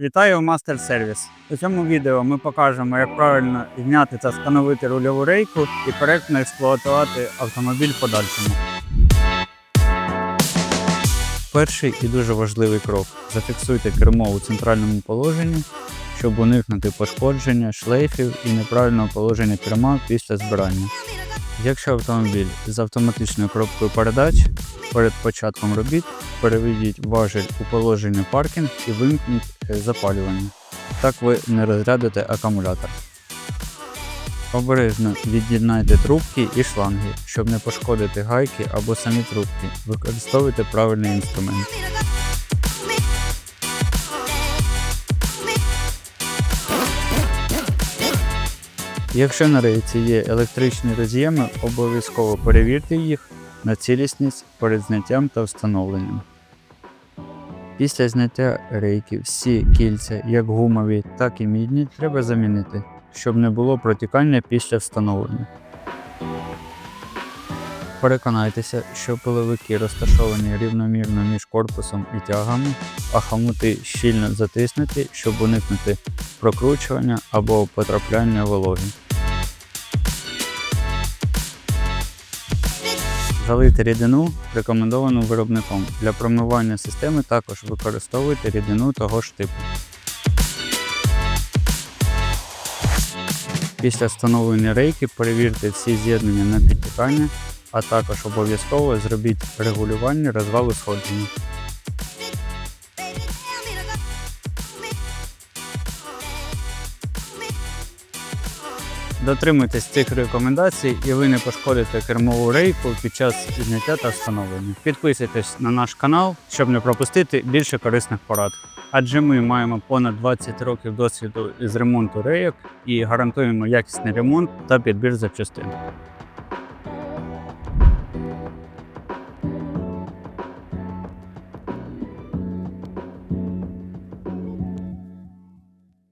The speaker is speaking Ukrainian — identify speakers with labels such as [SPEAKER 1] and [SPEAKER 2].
[SPEAKER 1] Вітаю у Мастер Сервіс. У цьому відео ми покажемо, як правильно зняти та встановити рульову рейку і коректно експлуатувати автомобіль в подальшому. Перший і дуже важливий крок зафіксуйте кермо у центральному положенні, щоб уникнути пошкодження, шлейфів і неправильного положення керма після збирання. Якщо автомобіль з автоматичною коробкою передач, перед початком робіт переведіть важель у положення паркінг і вимкніть е, запалювання. Так ви не розрядите акумулятор. Обережно від'єднайте трубки і шланги, щоб не пошкодити гайки або самі трубки. Використовуйте правильний інструмент. Якщо на рейці є електричні роз'єми, обов'язково перевірте їх на цілісність перед зняттям та встановленням. Після зняття рейки всі кільця, як гумові, так і мідні, треба замінити, щоб не було протікання після встановлення. Переконайтеся, що пиловики розташовані рівномірно між корпусом і тягами, а хомути щільно затиснуті, щоб уникнути прокручування або потрапляння вологи. Залити рідину рекомендовану виробником. Для промивання системи також використовуйте рідину того ж типу. Після встановлення рейки перевірте всі з'єднання на підтікання, а також обов'язково зробіть регулювання розвалу сходження. Дотримуйтесь цих рекомендацій і ви не пошкодите кермову рейку під час зняття та встановлення. Підписуйтесь на наш канал, щоб не пропустити більше корисних порад. Адже ми маємо понад 20 років досвіду із ремонту рейок і гарантуємо якісний ремонт та підбір запчастин.